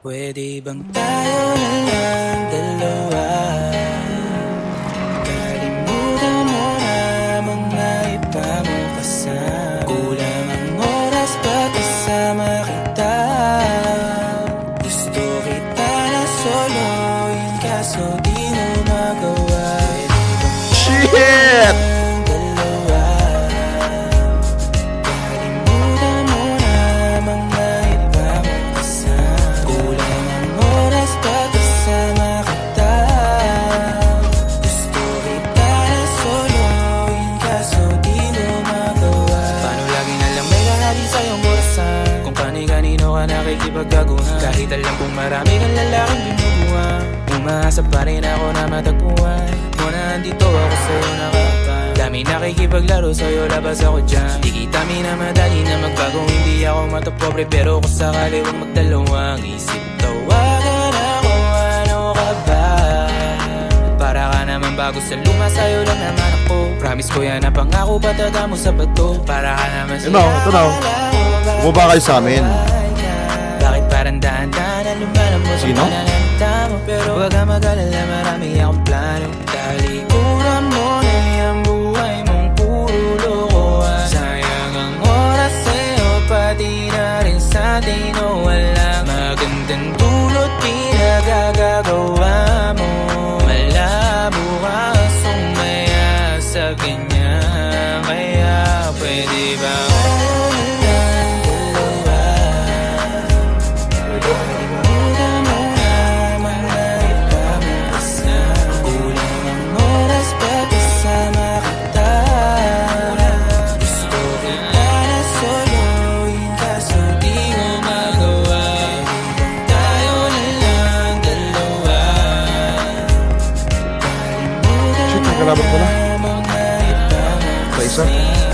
Pwede bang tayo na lang dalawa? Kalimutan mo na mga iba mo kasama Kulang ang oras pag kasama kita Gusto kita na soloin kaso di mo magawa Shit! Ka nakikipagkaguhan Kahit alam kong marami kang lalaking binubuhan Umaasa pa rin ako na matagpuan. Muna andito ako sa'yo nakapal. Dami nakikipaglaro sa'yo labas ako dyan. Di kita minamadali na magbago Hindi ako matapobre. Pero kung sakali huwag magdalawang isip. Tawagan ako ano ka ba? Para ka naman bago sa luma sa'yo lang naman ako. Promise ko yan na pangako pataga mo sa bato. Para ka naman sa Ito na, ito na. Bumaba kayo sa amin. Parang dahan-dahan na lumalam mo sa pananalita mo. Pero wag ka mag-alala marami akong plano. Talikuran mo na yung buhay mong puro lokohan. Sayang ang oras sa'yo pati na rin sa atin O walang magandang dulot pinagagagawa mo. Malabo ka sumaya sa ganyan Kaya pwede ba Nagkalaban pala. na Sa isa.